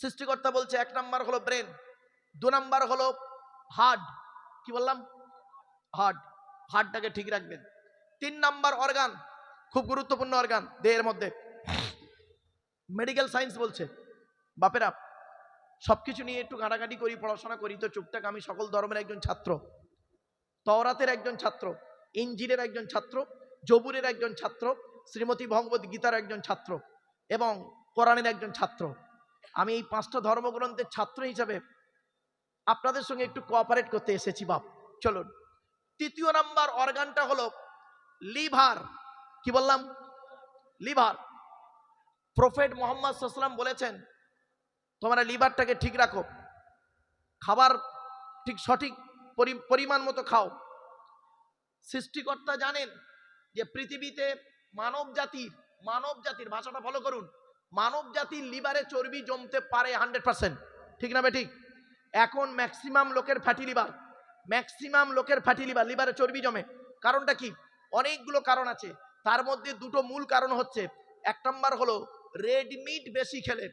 সৃষ্টিকর্তা বলছে, এক নাম্বার হলো ব্রেন দু নাম্বার হলো হার্ট কি বললাম? হার্ট হার্টটাকে ঠিক রাখবেন। তিন নাম্বার অর্গান খুব গুরুত্বপূর্ণ অর্গান দেহের মধ্যে। মেডিকেল সায়েন্স বলছে, বাপেরা সব কিছু নিয়ে একটু ঘাটাঘাটি করি, পড়াশোনা করি তো চুপটাক আমি সকল ধর্মের একজন ছাত্র। তওরাতের একজন ছাত্র ইঞ্জিনের একজন ছাত্র, জবুরের একজন ছাত্র, শ্রীমতী ভগবত গীতার একজন ছাত্র এবং কোরআনের একজন ছাত্র। আমি এই পাঁচটা ধর্মগ্রন্থের ছাত্র হিসাবে আপনাদের সঙ্গে একটু কোঅপারেট করতে এসেছি, বাপ। চলুন। তৃতীয় নাম্বার অর্গানটা হলো লিভার। কি বললাম? লিভার। প্রফেট মোহাম্মদ সাল্লাম বলেছেন, তোমরা লিভারটাকে ঠিক রাখো। খাবার ঠিক সঠিক পরি- পরিমাণ মতো খাও। সৃষ্টিকর্তা জানেন যে পৃথিবীতে মানব জাতির মানব জাতির ভাষাটা ফলো করুন। মানব জাতির লিভারে চর্বি জমতে পারে হান্ড্রেড পার্সেন্ট। ঠিক না ঠিক? এখন ম্যাক্সিমাম লোকের ফ্যাটি লিভার, ম্যাক্সিমাম লোকের ফ্যাটি লিভার, লিভারে চর্বি জমে। কারণটা কি? অনেকগুলো কারণ আছে। তার মধ্যে দুটো মূল কারণ হচ্ছে, এক নম্বর হলো রেড মিট বেশি খেলে।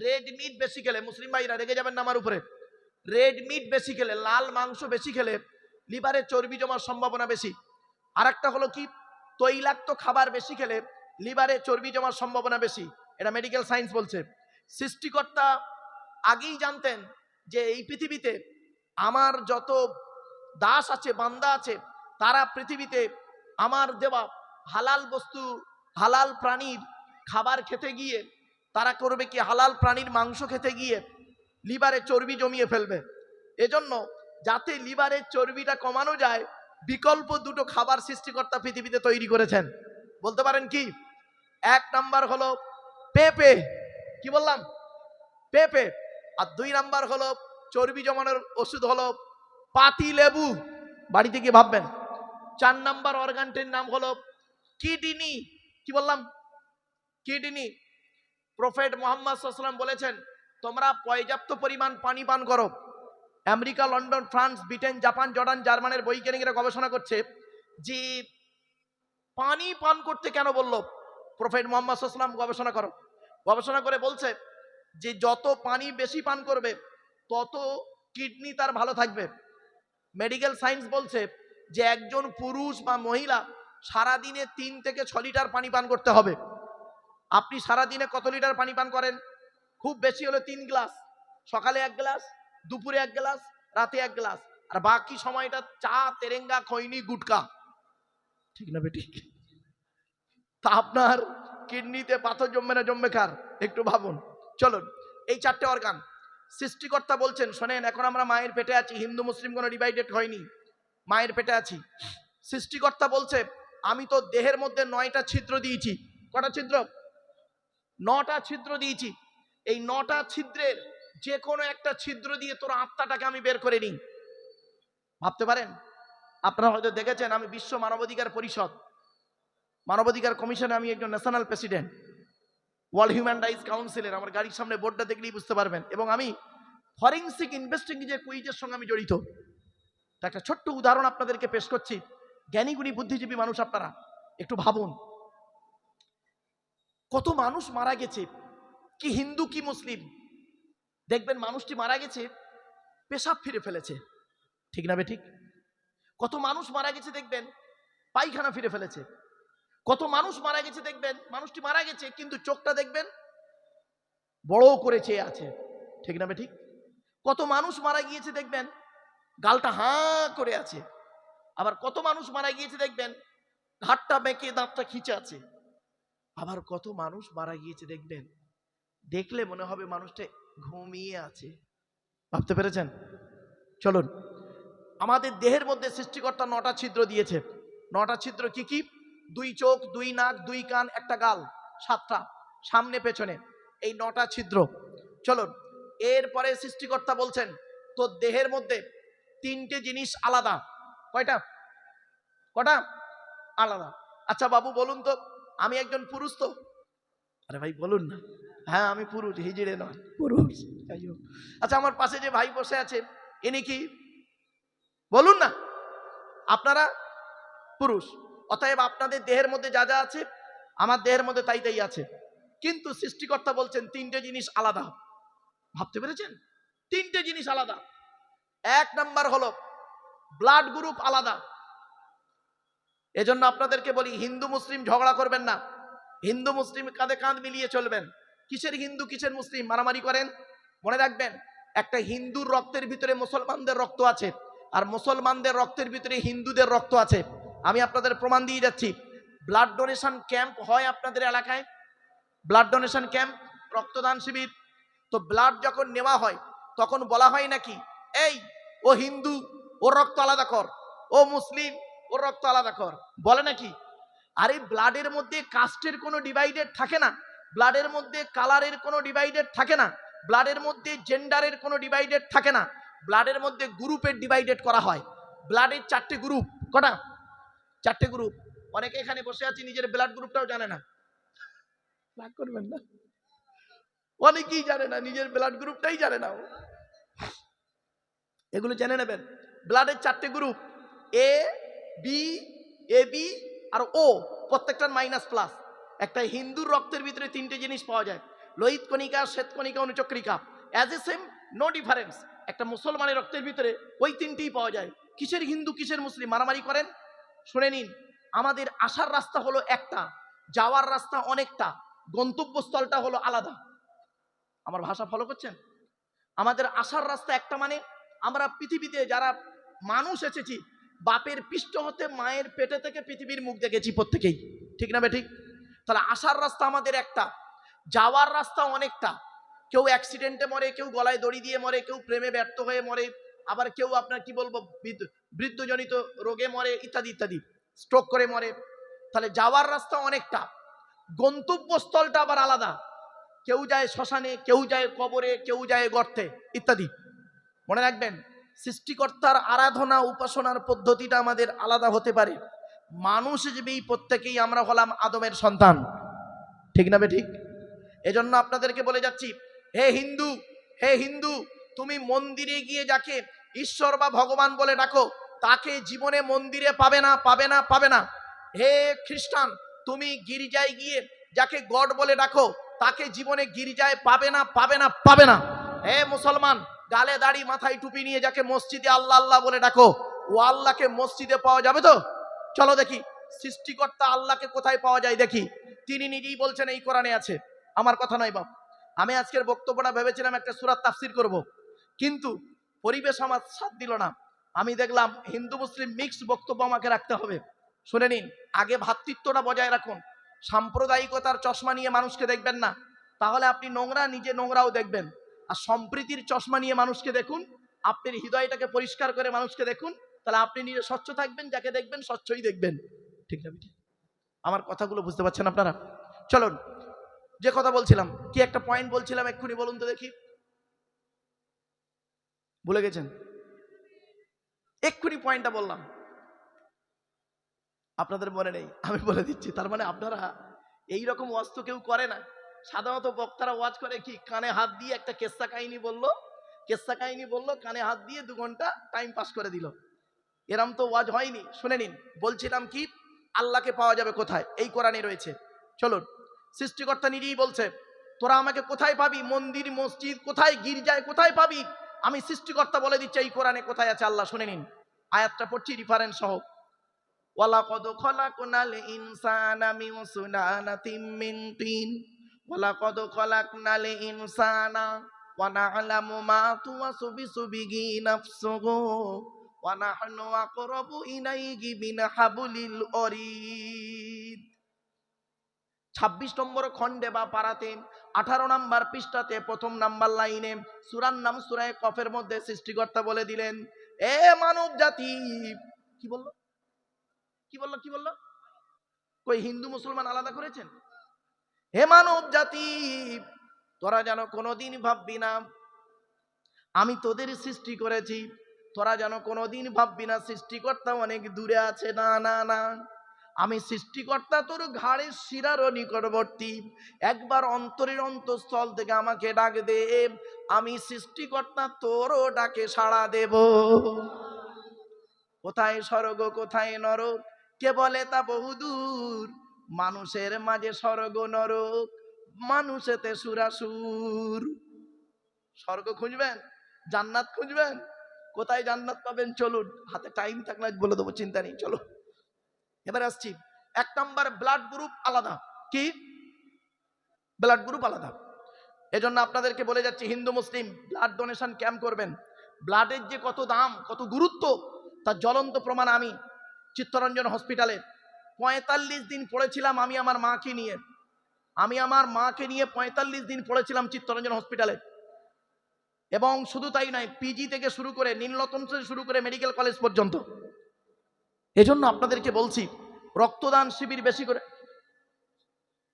রেড মিট বেশি খেলে, মুসলিম ভাইরা রেগে যাবেন না আমার উপরে। রেড মিট বেশি খেলে, লাল মাংস বেশি খেলে, লিভারে চর্বি জমার সম্ভাবনা বেশি। আর একটা হলো কি? তৈলাক্ত খাবার বেশি খেলে, লিভারে চর্বি জমার সম্ভাবনা বেশি। এটা মেডিকেল সায়েন্স বলছে। সৃষ্টিকর্তা আগেই জানতেন যে এই পৃথিবীতে আমার যত দাস আছে, বান্দা আছে, তারা পৃথিবীতে আমার দেওয়া হালাল বস্তু, হালাল প্রাণীর খাবার খেতে গিয়ে, তারা করবে কি হালাল প্রাণীর মাংস খেতে গিয়ে লিভারে চর্বি জমিয়ে ফেলবে। এজন্য যাতে লিভারের চর্বিটা কমানো যায়, বিকল্প দুটো খাবার সৃষ্টিকর্তা পৃথিবীতে তৈরি করেছেন। বলতে পারেন কি? এক নাম্বার হলো পেঁপে, কি বললাম? পেঁপে। আর দুই নাম্বার হলো, চর্বি জমানোর ওষুধ হলো পাতি লেবু। বাড়িতে গিয়ে ভাববেন। চার নাম্বার অর্গানটির নাম হলো কিডনি। কি বললাম? কিডনি। প্রফেট মোহাম্মদ সাল্লাম বলেছেন, তোমরা পর্যাপ্ত পরিমাণ পানি পান করো। America, London, France, Britain, Japan, Jordan, জার্মানের বৈজ্ঞানিকরা গবেষণা করছে যে পানি পান করতে কেন বলল? প্রফেট মোহাম্মদ সাল্লাম গবেষণা করো। গবেষণা করে বলছে যে যত পানি বেশি পান করবে, তত কিডনি তার ভালো থাকবে। মেডিকেল সায়েন্স বলছে যে একজন পুরুষ বা মহিলা সারাদিনে তিন থেকে ছ লিটার পানি পান করতে হবে। আপনি সারাদিনে কত লিটার পানি পান করেন? খুব বেশি হলে তিন গ্লাস, সকালে এক গ্লাস, দুপুরে এক গ্লাস, রাতে এক গ্লাস। আর বাকি সময়টা চা, তেরেঙ্গা, খৈনি, গুটকা। ঠিক না বেটি? তা আপনার কিডনিতে পাথর জমবে না জমবে কার? একটু ভাবুন। চলুন, এই চারটে অর্গান সৃষ্টিকর্তা বলছেন, শোনেন, এখন আমরা মায়ের পেটে আছি, হিন্দু, মুসলিম কোনো ডিভাইডেড হয়নি। মায়ের পেটে আছি। সৃষ্টিকর্তা বলছে, আমি তো দেহের মধ্যে নয়টা ছিদ্র দিয়েছি। কটা ছিদ্র? নটা ছিদ্র দিয়েছি। এই নটা ছিদ্রের যে কোনো একটা ছিদ্র দিয়ে তোর আত্মাটাকে আমি বের করে নিই। ভাবতে পারেন? আপনারা হয়তো দেখেছেন, আমি বিশ্ব মানবাধিকার পরিষদ। মানবাধিকার কমিশনে আমি একজন national president world human rights কাউন্সিলের আমার গাড়ির সামনে বোর্ডটা দেখলেই বুঝতে পারবেন। এবং আমি ফরেন্সিক যে কুইজের সঙ্গে আমি জড়িত একটা ছোট্ট উদাহরণ আপনাদেরকে পেশ করছি। জ্ঞানীগুণী, বুদ্ধিজীবী মানুষ আপনারা, একটু ভাবুন। কত মানুষ মারা গেছে? কি হিন্দু, কি মুসলিম? দেখবেন মানুষটি মারা গেছে, পেশাব ফিরে ফেলেছে। ঠিক না বে ঠিক? কত মানুষ মারা গেছে দেখবেন? পায়খানা ফিরে ফেলেছে। কত মানুষ মারা গেছে দেখবেন? মানুষটি মারা গেছে, কিন্তু চোখটা দেখবেন? বড় করে চেয়ে আছে। ঠিক না ঠিক? কত মানুষ মারা গিয়েছে দেখবেন? গালটা হাঁ করে আছে। আবার কত মানুষ মারা গিয়েছে দেখবেন? ঘাটটা বেঁকে দাঁতটা খিচে আছে। আবার কত মানুষ মারা গিয়েছে দেখবেন? দেখলে মনে হবে মানুষটা ঘুমিয়ে আছে। ভাবতে পেরেছেন? চলুন। আমাদের দেহের মধ্যে সৃষ্টিকর্তা নটা ছিদ্র দিয়েছে। নটা ছিদ্র কি কি? দুই চোখ দুই নাক দুই কান একটা গাল সাতটা সামনে পেছনে এই নটা ছিদ্র। চলুন এরপরে সৃষ্টিকর্তা বলছেন তো দেহের মধ্যে তিনটে জিনিস আলাদা। কয়টা? কটা? আলাদা। আচ্ছা বাবু বলুন তো আমি একজন পুরুষ তো? আরে ভাই বলুন না। হ্যাঁ আমি পুরুষ হিজড়ে নয়। পুরুষ। যাই হোক। আচ্ছা আমার পাশে যে ভাই বসে আছে ইনি কি? বলুন না। আপনারা পুরুষ। অতএব আপনাদের দেহের মধ্যে যা যা আছে, আমার দেহের মধ্যে তাই তাই আছে। কিন্তু সৃষ্টিকর্তা বলছেন, তিনটে জিনিস আলাদা। ভাবতে পেরেছেন? তিনটে জিনিস আলাদা। এক নাম্বার হলো ব্লাড গ্রুপ আলাদা। এজন্য আপনাদেরকে বলি, হিন্দু মুসলিম ঝগড়া করবেন না। হিন্দু মুসলিম কাঁধে কাঁধ মিলিয়ে চলবেন। কিসের হিন্দু, কিসের মুসলিম? মারামারি করেন? মনে রাখবেন, একটা হিন্দুর রক্তের ভিতরে মুসলমানদের রক্ত আছে, আর মুসলমানদের রক্তের ভিতরে হিন্দুদের রক্ত আছে। আমি আপনাদের প্রমাণ দিয়ে যাচ্ছি। ব্লাড ডোনেশন ক্যাম্প হয় আপনাদের এলাকায়? ব্লাড ডোনেশন ক্যাম্প রক্তদান শিবির। তো ব্লাড যখন নেওয়া হয়, তখন বলা হয় নাকি, এই, ও হিন্দু, ওর রক্ত আলাদা কর। ও মুসলিম, ওর রক্ত আলাদা কর। বলে নাকি? আরে ব্লাডের মধ্যে কাস্টের কোনো ডিভাইডেড থাকে না। ব্লাডের মধ্যে কালারের কোনো ডিভাইডেড থাকে না। ব্লাডের মধ্যে জেন্ডারের কোনো ডিভাইডেড থাকে না। ব্লাডের মধ্যে গ্রুপের ডিভাইডেড করা হয়। ব্লাডের চারটে গ্রুপ কটা? চারটে গ্রুপ অনেকে এখানে বসে আছি নিজের ব্লাড গ্রুপটাও জানে না। রাগ করবেন না? অনেকেই জানে না নিজের ব্লাড গ্রুপটাই জানে না। এগুলো জেনে নেবেন। ব্লাডের চারটে group A B A B R O প্রত্যেকটার মাইনাস প্লাস একটা হিন্দুর রক্তের ভিতরে তিনটে জিনিস পাওয়া যায়। লোহিত কণিকা শ্বেত কণিকা অনুচক্রিকা। As a same no difference একটা মুসলমানের রক্তের ভিতরে ওই তিনটেই পাওয়া যায়। কিসের হিন্দু কিসের মুসলিম? মারামারি করেন শুনে নিন, আমাদের আসার রাস্তা হলো একটা, যাওয়ার রাস্তা অনেকটা, গন্তব্যস্থলটা হলো আলাদা। আমার ভাষা ফলো করছেন? আমাদের আসার রাস্তা একটা মানে আমরা পৃথিবীতে যারা মানুষ এসেছি, বাপের পৃষ্ঠ হতে মায়ের পেটে থেকে পৃথিবীর মুখ দেখেছি প্রত্যেকেই। ঠিক না বে ঠিক? তাহলে আসার রাস্তা আমাদের একটা, যাওয়ার রাস্তা অনেকটা। কেউ অ্যাক্সিডেন্টে মরে, কেউ গলায় দড়ি দিয়ে মরে, কেউ প্রেমে ব্যর্থ হয়ে মরে আবার কেউ আপনার কি বলব, বৃদ্ধ- বৃদ্ধজনিত রোগে মরে, ইত্যাদি ইত্যাদি স্ট্রোক করে মরে, তাহলে যাওয়ার রাস্তা অনেকটা। গন্তব্যস্থলটা আবার আলাদা। কেউ যায় শ্মশানে, কেউ যায় কবরে, কেউ যায় গর্তে, ইত্যাদি। মনে রাখবেন, সৃষ্টিকর্তার আরাধনা, উপাসনার পদ্ধতিটা আমাদের আলাদা হতে পারে। মানুষ হিসেবেই প্রত্যেকেই আমরা হলাম আদমের সন্তান। ঠিক না বে ঠিক? এজন্য আপনাদেরকে বলে যাচ্ছি, হে হিন্দু হে হিন্দু তুমি মন্দিরে গিয়ে যাকে ঈশ্বর বা ভগবান বলে ডাকো, তাকে জীবনে মন্দিরে পাবে না পাবে না পাবে না। হে খ্রিস্টান, তুমি গির্জায় গিয়ে যাকে গড বলে ডাকো, তাকে জীবনে গির্জায় পাবে না পাবে না পাবে না। হে মুসলমান, গালে দাড়ি, মাথায় টুপি নিয়ে যাকে মসজিদে আল্লাহ আল্লাহ বলে ডাকো, ও আল্লাহকে মসজিদে পাওয়া যাবে তো? চলো দেখি, সৃষ্টিকর্তা আল্লাহকে কোথায় পাওয়া যায় দেখি। তিনি নিজেই বলছেন, এই কোরআনে আছে। আমার কথা নয় বাপ। আমি আজকের বক্তব্যটা ভেবেছিলাম একটা সুরাত তাফসির করব। কিন্তু পরিবেশ আমার সাথ দিল না। আমি দেখলাম হিন্দু মুসলিম মিক্স বক্তব্য আমাকে রাখতে হবে। শুনে নিন, আগে ভাতৃত্বটা বজায় রাখুন। সাম্প্রদায়িকতার চশমা নিয়ে মানুষকে দেখবেন না। তাহলে আপনি নোংরা, নিজে নোংরাও দেখবেন। আর সম্প্রীতির চশমা নিয়ে মানুষকে দেখুন। আপনার হৃদয়টাকে পরিষ্কার করে মানুষকে দেখুন। তাহলে আপনি নিজে স্বচ্ছ থাকবেন, যাকে দেখবেন স্বচ্ছই দেখবেন। ঠিক না? আমার কথাগুলো বুঝতে পারছেন আপনারা? চলুন, যে কথা বলছিলাম, কি একটা পয়েন্ট বলছিলাম, এক্ষুনি বলুন তো দেখি। ভুলে গেছেন? এক্ষুনি পয়েন্টটা বললাম। আপনাদের মনে নেই, আমি বলে দিচ্ছি, তার মানে আপনারা এই রকম ওয়াজ তো কেউ করে না। সাধারণত বক্তারা ওয়াজ করে কি, কানে হাত দিয়ে একটা কেসা কাহিনী বলল, কেসা কাহিনী বলল, কানে হাত দিয়ে দু ঘণ্টা টাইম পাস করে দিল। এরম তো ওয়াজ হয়নি, শুনে নিন, বলছিলাম কি, আল্লাহকে পাওয়া যাবে কোথায়? এই কোরআনে রয়েছে। চলুন, সৃষ্টিকর্তা নিজেই বলছে, তোরা আমাকে কোথায় পাবি? মন্দির, মসজিদ কোথায়? গির্জায় কোথায় পাবি? আমি সৃষ্টিকর্তা বলে দিচ্ছি, এই কোরআনে কোথায় আছে? আল্লাহ শুনে নিন। আয়াতটা পড়ছি রিফারেন্স সহ। ওয়ালাকদ খলাকনাল ইনসানা মিন সুলালাতিন মিন তিন। ওয়ালাকদ খলাকনাল ইনসানা ওয়া না'লামু মা তুওয়াসু বিহি নাফসুহু ওয়া নাহনু আকরাবু ইলাইহি মিন হাবলিল ওয়ারিদ 26 নম্বর খণ্ডে বা পারাতে আঠারো নাম্বার পৃষ্ঠাতে প্রথম নাম্বার লাইনে সুরার নাম সুরায় কফের মধ্যে সৃষ্টিকর্তা বলে দিলেন, এ মানব জাতি। কি বলল? কি বলল? কি বলল? কই, হিন্দু, মুসলমান আলাদা করেছেন? হে মানব জাতি, তোরা যেন কোনোদিন ভাববি না, আমি তোদের সৃষ্টি করেছি। তোরা যেন কোনোদিন ভাববি না সৃষ্টিকর্তা অনেক দূরে আছে। না না না। আমি সৃষ্টিকর্তা তোর ঘাড়ের শিরারও নিকটবর্তী। একবার অন্তরের অন্তঃস্থল থেকে আমাকে ডাক দে, আমি সৃষ্টিকর্তা তোরও ডাকে সাড়া দেব। কোথায় স্বর্গ, কোথায় নরক? কে বলে তা বহুদূর? মানুষের মাঝে স্বর্গ, নরক। মানুষেতে সুরাসুর। স্বর্গ খুঁজবেন? জান্নাত খুঁজবেন? কোথায় জান্নাত পাবেন? চলুন, হাতে টাইম থাকলে বলে দেবো, চিন্তা নেই, চলো। এবার আসছি। এক নাম্বার ব্লাড গ্রুপ আলাদা। কি? ব্লাড গ্রুপ আলাদা। এজন্য আপনাদেরকে বলে যাচ্ছি, Hindu, Muslim blood donation camp করবেন। ব্লাডের যে কত দাম, কত গুরুত্ব, তার জ্বলন্ত প্রমাণ আমি চিত্তরঞ্জন হসপিটালে পঁয়তাল্লিশ দিন পড়েছিলাম আমি আমার মাকে নিয়ে। আমি আমার মাকে নিয়ে পঁয়তাল্লিশ দিন পড়েছিলাম চিত্তরঞ্জন হসপিটালে এবং শুধু তাই নয় পিজি থেকে শুরু করে, নীলরতন থেকে শুরু করে মেডিকেল কলেজ পর্যন্ত। এজন্য আপনাদেরকে বলছি, রক্তদান শিবির বেশি করে।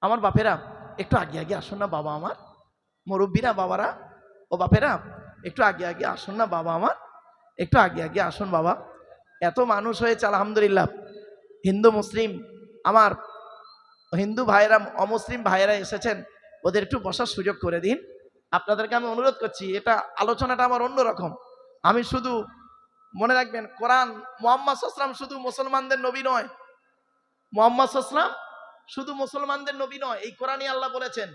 আমার বাপেরা, একটু আগে আগে আসুন না বাবা আমার। মুরব্বীরা, বাবারা, ও বাপেরা, একটু আগে আগে আসুন না বাবা আমার। একটু আগে আগে আসুন বাবা। এত মানুষ হয়েছে, আলহামদুলিল্লাহ। হিন্দু, মুসলিম, আমার হিন্দু ভাইয়েরা, অমুসলিম ভাইয়েরা এসেছেন, ওদের একটু বসার সুযোগ করে দিন। আপনাদেরকে আমি অনুরোধ করছি, এটা আলোচনাটা আমার অন্যরকম। আমি শুধু মনে রাখবেন, কোরআন মোহাম্মদ সাসলাম শুধু মুসলমানদের নবী নয়। মোহাম্মদ সাসলাম শুধু মুসলমানদের নবী নয়, এই কোরআনই আল্লাহ বলেছেন।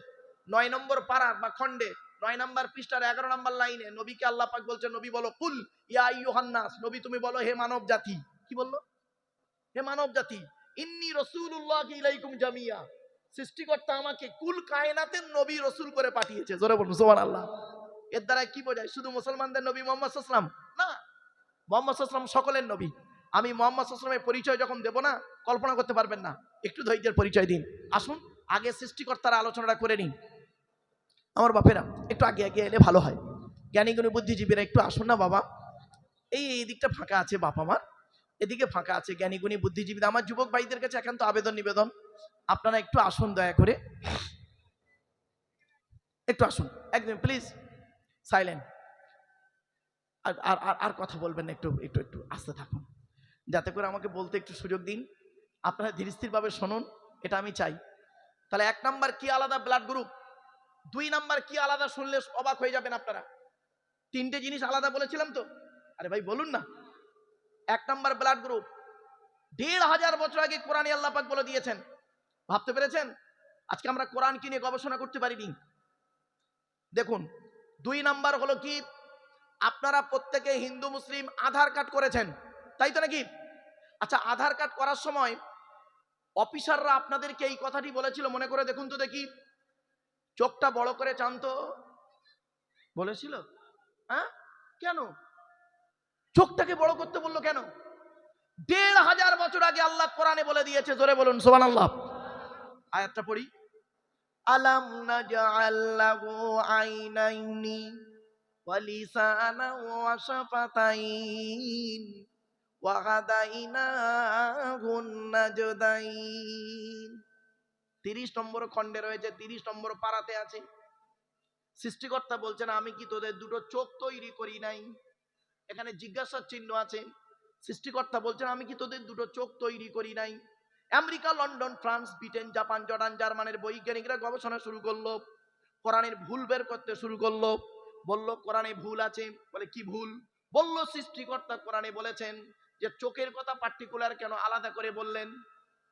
নয় নম্বর পাড়ার বা খণ্ডে, নয় নম্বর পৃষ্ঠার এগারো নম্বর লাইনে নবীকে আল্লাহ পাক বলছেন, নবী বলো, কুল ইয়া ইউহান্নাস নবী তুমি বলো, হে মানব জাতি কি বলল? হে মানব জাতি, ইন্নি রসুল্লাহ ইলাইকুম জামিয়া সৃষ্টিকর্তা আমাকে কুল কায়নাতের নবী রসুল করে পাঠিয়েছে। জোরে বলুন সোমান আল্লাহ এর দ্বারা কি বোঝায়? শুধু মুসলমানদের নবী মোহাম্মদ সাল্লাম মোহাম্মদ সাল্লাম সকলের নবী। আমি মোহাম্মদ সাল্লামের পরিচয় যখন দেব না, কল্পনা করতে পারবেন না। একটু ধৈর্যের পরিচয় দিন। আসুন, আগে সৃষ্টিকর্তার আলোচনাটা করে নিন। আমার বাপেরা, একটু আগে আগে এলে ভালো হয়। জ্ঞানীগুণী বুদ্ধিজীবীরা একটু আসুন না বাবা। এই এই দিকটা ফাঁকা আছে বাপ আমার। এদিকে ফাঁকা আছে জ্ঞানীগুণী বুদ্ধিজীবী আমার যুবক ভাইদের কাছে একান্ত আবেদন, নিবেদন। আপনারা একটু আসুন দয়া করে। একটু আসুন। একদম প্লিজ সাইলেন্ট আর আর, আর- কথা বলবেন একটু একটু একটু আস্তে থাকুন। যাতে করে আমাকে বলতে একটু সুযোগ দিন। আপনারা ধীরস্থিরভাবে শুনুন, এটা আমি চাই। তাহলে এক নাম্বার কি আলাদা ব্লাড গ্রুপ দুই নাম্বার কি আলাদা শুনলে অবাক হয়ে যাবেন আপনারা। তিনটে জিনিস আলাদা বলেছিলাম তো? আরে ভাই, বলুন না। এক নাম্বার ব্লাড গ্রুপ দেড় হাজার বছর আগে কোরআনে আল্লাহ পাক বলে দিয়েছেন। ভাবতে পেরেছেন? আজকে আমরা কোরআন কিনে গবেষণা করতে পারিনি। দেখুন, দুই নাম্বার হলো কি? আপনারা প্রত্যেকে হিন্দু, মুসলিম আধার কার্ড করেছেন, তাই তো নাকি? আচ্ছা আধার কার্ড করার সময় অফিসাররা আপনাদেরকে এই কথাটি বলেছিল, মনে করে দেখুন তো দেখি। চোখটা বড় করে চান তো বলেছিল? হ্যাঁ? কেন? চোখটাকে বড় করতে বলল কেন? দেড় হাজার বছর আগে আল্লাহ কোরআনে বলে দিয়েছে, জোরে বলুন সোমান আল্লাহ আয়াতটা পড়ি। আলাম নাজআল্লাহু আইনাইনি শাফাতাইন ওয়া হাদাইনাহুন নাজদাইন 30 নম্বর খণ্ডে রয়েছে 30 নম্বর পারাতে আছে। সৃষ্টিকর্তা বলছেন, আমি কি তোদের দুটো চোখ তৈরি করি নাই? এখানে জিজ্ঞাসার চিহ্ন আছে। সৃষ্টিকর্তা বলছেন, আমি কি তোদের দুটো চোখ তৈরি করি নাই? America, London, France, Britain, Japan, Jordan, জার্মানের বৈজ্ঞানিকরা গবেষণা শুরু করল, কোরআনের ভুল বের করতে শুরু করল। বলল, কোরআনে ভুল আছে। বলে, কি ভুল? বলল, সৃষ্টিকর্তা কোরআনে বলেছেন যে, চোখের কথা পার্টিকুলার কেন আলাদা করে বললেন?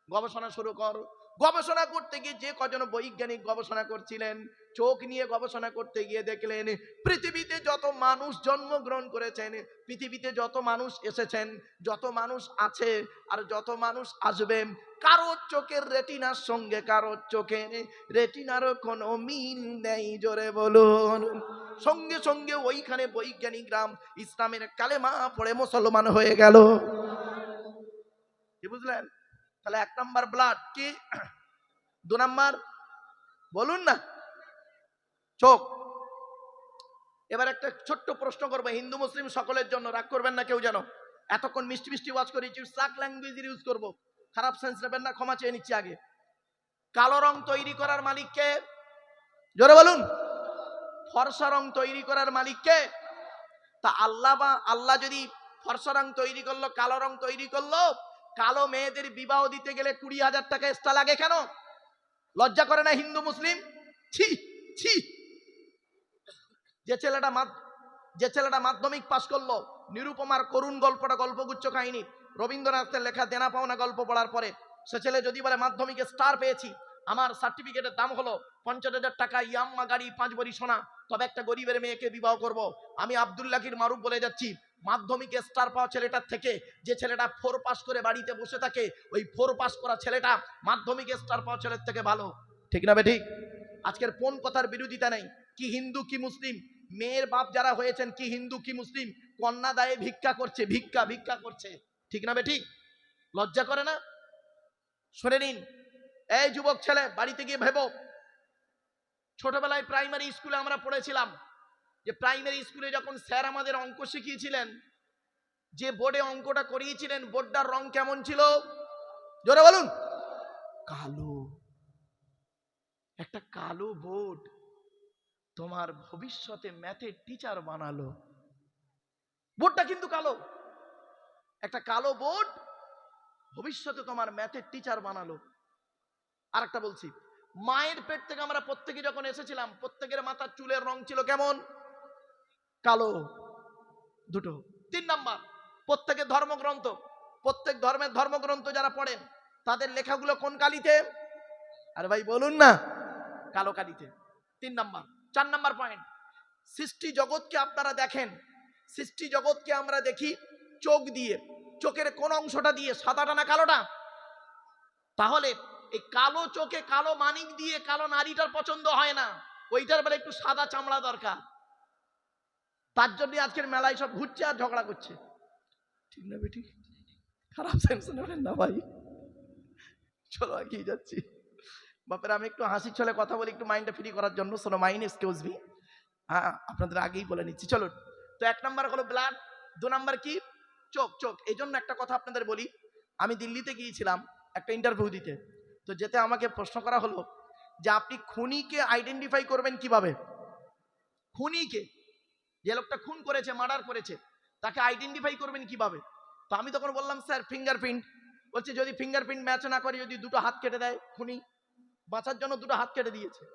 গবেষণা শুরু কর। গবেষণা করতে গিয়ে যে কজন বৈজ্ঞানিক গবেষণা করছিলেন, চোখ নিয়ে গবেষণা করতে গিয়ে দেখলেন, পৃথিবীতে যত মানুষ জন্মগ্রহণ করেছেন, পৃথিবীতে যত মানুষ এসেছেন, যত মানুষ আছে আর যত মানুষ আসবে, কারও চোখের রেটিনার সঙ্গে কারও চোখের রেটিনারও কোনো মিল নেই, জোরে বলুন। সঙ্গে সঙ্গে ওইখানে বৈজ্ঞানিকরা ইসলামের কালেমা পড়ে মুসলমান হয়ে গেল। কি বুঝলেন? তাহলে এক নাম্বার ব্লাড কি? দু নাম্বার? বলুন না। চোখ। এবার একটা ছোট্ট প্রশ্ন করব, হিন্দু, মুসলিম সকলের জন্য। রাগ করবেন না কেউ যেন। এতক্ষণ মিষ্টি মিষ্টি ওয়াজ করেছি সাক ল্যাঙ্গুয়েজ ইউজ করব। খারাপ সেন্স নেবেন না, ক্ষমা চেয়ে নিচ্ছি আগে। কালো রং তৈরি করার মালিককে জোরে বলুন। ফর্সা রং তৈরি করার মালিককে তা আল্লাহ বা আল্লাহ যদি ফর্সা রং তৈরি করল, কালো রং তৈরি করল কালো মেয়েদের বিবাহ দিতে গেলে কুড়ি হাজার টাকা এক্সট্রা লাগে কেন? লজ্জা করে না হিন্দু, মুসলিম? ছি ছি। যে ছেলেটা যে ছেলেটা মাধ্যমিক পাশ করল, নিরুপমার করুণ গল্পটা গল্পগুচ্ছ কাহিনী, রবীন্দ্রনাথের লেখা দেনা পাওনা গল্প পড়ার পরে, সে ছেলে যদি বলে মাধ্যমিকে স্টার পেয়েছি আমার সার্টিফিকেটের দাম হলো পঞ্চাশ হাজার টাকা। ইয়াম্মা গাড়ি পাঁচ বড়ি সোনা। তবে একটা গরিবের মেয়েকে বিবাহ করব। আমি আবদুল্লাহির মারুফ বলে যাচ্ছি। মাধ্যমিক স্টার পাওয়া ছেলেটার থেকে যে ছেলেটা ফোর পাস করে বাড়িতে বসে থাকে, ওই ফোর পাস করা ছেলেটা মাধ্যমিক স্টার পাওয়া ছেলের থেকে ভালো। ঠিক না ঠিক আজকের কোন কথার বিরোধিতা নেই? কি হিন্দু, কি মুসলিম? মেয়ের বাপ যারা হয়েছেন, কি হিন্দু, কি মুসলিম? কন্যা দায়ে ভিক্ষা করছে, ভিক্ষা ভিক্ষা করছে। ঠিক না ঠিক লজ্জা করে না? শুনে নিন। এই যুবক ছেলে, বাড়িতে গিয়ে ভেবো। ছোটবেলায় প্রাইমারি স্কুলে আমরা পড়েছিলাম যে প্রাইমারি স্কুলে যখন স্যার আমাদের অঙ্ক শিখিয়েছিলেন, যে বোর্ডে অঙ্কটা করিয়েছিলেন বোর্ডটার রং কেমন ছিল? জোরে বলুন। কালো। একটা কালো বোর্ড তোমার ভবিষ্যতে ম্যাথের টিচার বানালো। বোর্ডটা কিন্তু কালো। একটা কালো বোর্ড ভবিষ্যতে তোমার ম্যাথের টিচার বানালো। আর একটা বলছি। মায়ের পেট থেকে আমরা প্রত্যেকে যখন এসেছিলাম, প্রত্যেকের মাথার চুলের রং ছিল কেমন? কালো। দুটো। তিন নাম্বার, প্রত্যেকের ধর্মগ্রন্থ। প্রত্যেক ধর্মের ধর্মগ্রন্থ যারা পড়েন, তাদের লেখাগুলো কোন কালিতে? আরে ভাই, বলুন না। কালো কালিতে। তিন নাম্বার, চার নাম্বার পয়েন্ট সৃষ্টি জগৎকে আপনারা দেখেন। সৃষ্টি জগৎকে আমরা দেখি চোখ দিয়ে। চোখের কোন অংশটা দিয়ে, সাদাটা না কালোটা? তাহলে এই কালো চোখে কালো মানিক দিয়ে কালো নারীটার পছন্দ হয় না। ওইটার বেলা একটু সাদা চামড়া দরকার। তার জন্য আজকের মেলায় সব ঘুরছে আর ঝগড়া করছে। ঠিক না বেটি? খারাপ সেন্স না ভাই। চলো এগিয়ে যাচ্ছি। বাপের, আমি একটু হাসি ছলে কথা বলি, একটু মাইন্ডটা ফ্রি করার জন্য। শোনো মাইন্ড এক্সকিউজ মি হ্যাঁ আপনাদের আগেই বলে নিচ্ছি। চলো, তো এক নাম্বার হলো ব্লাড দু নাম্বার কি? চোখ চোখ। এই জন্য একটা কথা আপনাদের বলি। আমি দিল্লিতে গিয়েছিলাম একটা ইন্টারভিউ দিতে। তো যেতে আমাকে প্রশ্ন করা হলো যে আপনি খুনিকে আইডেন্টিফাই করবেন কীভাবে? খুনিকে। যে লোকটা খুন করেছে মার্ডার করেছে, তাকে আইডেন্টিফাই করবেন কীভাবে? তো আমি তখন বললাম, স্যার ফিঙ্গারপ্রিন্ট বলছে, যদি ফিঙ্গারপ্রিন্ট ম্যাচ না করে, যদি দুটো হাত কেটে দেয় খুনি, বাঁচার জন্য দুটো হাত কেটে দিয়েছে।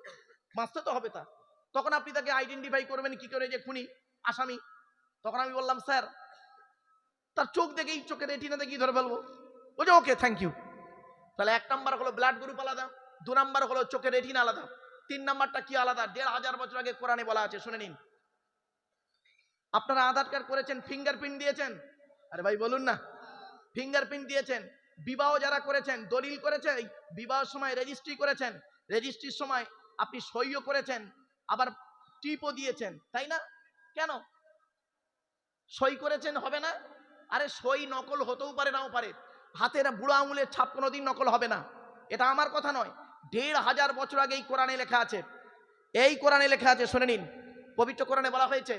বাঁচতে তো হবে তা তখন আপনি তাকে আইডেন্টিফাই করবেন কি করে যে খুনি, আসামি। তখন আমি বললাম, স্যার, তার চোখ দেখেই চোখের রেটিনা দেখেই ধরে ফেলব। বলছে, ওকে থ্যাংক ইউ তাহলে এক নাম্বার হলো ব্লাড গ্রুপ আলাদা, দু নাম্বার হলো চোখের রেটিনা আলাদা। তিন নাম্বারটা কি আলাদা? দেড় হাজার বছর আগে কোরআনে বলা আছে, শুনে নিন। আপনারা আধার কার্ড করেছেন ফিঙ্গারপ্রিন্ট দিয়েছেন? আরে ভাই, বলুন না। ফিঙ্গারপ্রিন্ট দিয়েছেন। বিবাহ যারা করেছেন, দলিল করেছে বিবাহের সময় রেজিস্ট্রি করেছেন। রেজিস্ট্রির সময় আপনি সইও করেছেন, আবার টিপও দিয়েছেন, তাই না? কেন? সই করেছেন হবে না? আরে সই নকল হতেও পারে, নাও পারে। হাতের বুড়ো আঙুলের ছাপ কোনোদিন নকল হবে না। এটা আমার কথা নয়। দেড় হাজার বছর আগে এই কোরআনে লেখা আছে। এই কোরআনে লেখা আছে, শুনে নিন। পবিত্র কোরআনে বলা হয়েছে,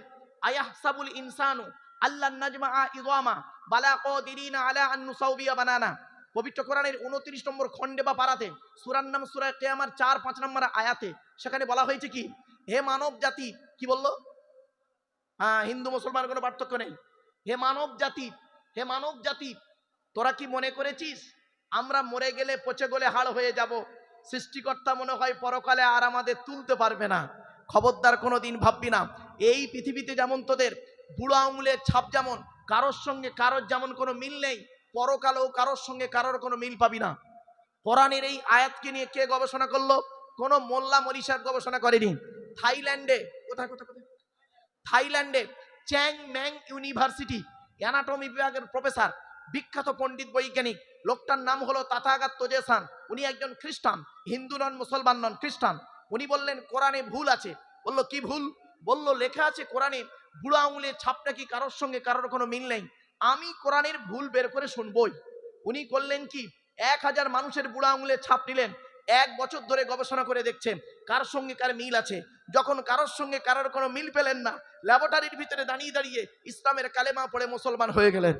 আয়াহসাবুল ইনসানু আল্লাহ নাজমা আ ইদামা বালা কদিরিনা আলা আন নুসাউবিয়া বানানা। পবিত্র কোরআনের উনত্রিশ নম্বর খণ্ডে বা পারাতে সুরার নাম সুরা কেয়ামার চার, পাঁচ নম্বর আয়াতে সেখানে বলা হয়েছে কি, হে মানব জাতি কি বলল? হ্যাঁ হিন্দু মুসলমান কোনো পার্থক্য নেই। হে মানব জাতি হে মানব জাতি তোরা কি মনে করেছিস? আমরা মরে গেলে পচে গলে হাড় হয়ে যাব। সৃষ্টিকর্তা মনে হয় পরকালে আর আমাদের তুলতে পারবে না। খবরদার কোনো দিন ভাববি না। এই পৃথিবীতে যেমন তোদের বুড়ো আঙুলের ছাপ যেমন, কারোর সঙ্গে কারোর যেমন কোনো মিল নেই, পরকালেও কারোর সঙ্গে কারোর কোনো মিল পাবি না। কোরআনের এই আয়াতকে নিয়ে কে গবেষণা করল? কোনো মোল্লা মরিশার গবেষণা করেনি। থাইল্যান্ডে, কোথায় কোথায় কোথায়? থাইল্যান্ডে চ্যাং ম্যাং ইউনিভার্সিটি, অ্যানাটমি বিভাগের প্রফেসর বিখ্যাত পণ্ডিত বৈজ্ঞানিক। লোকটার নাম হলো তাথাগাত তোজেসান উনি একজন খ্রিস্টান, হিন্দু নন, মুসলমান নন, খ্রিস্টান। উনি বললেন, কোরআনে ভুল আছে। বলল, কি ভুল? বলল, লেখা আছে কোরআনে, বুড়া আঙুলের ছাপটা কি কারোর সঙ্গে কারোর কোনো মিল নেই? আমি কোরআনের ভুল বের করে শুনবই। উনি করলেন কি? এক হাজার মানুষের বুড়া আঙুলের ছাপ নিলেন। এক বছর ধরে গবেষণা করে দেখছেন, কার সঙ্গে কার মিল আছে। যখন কারোর সঙ্গে কারোর কোনো মিল পেলেন না, ল্যাবরেটরির ভিতরে দাঁড়িয়ে দাঁড়িয়ে ইসলামের কালেমা পড়ে মুসলমান হয়ে গেলেন।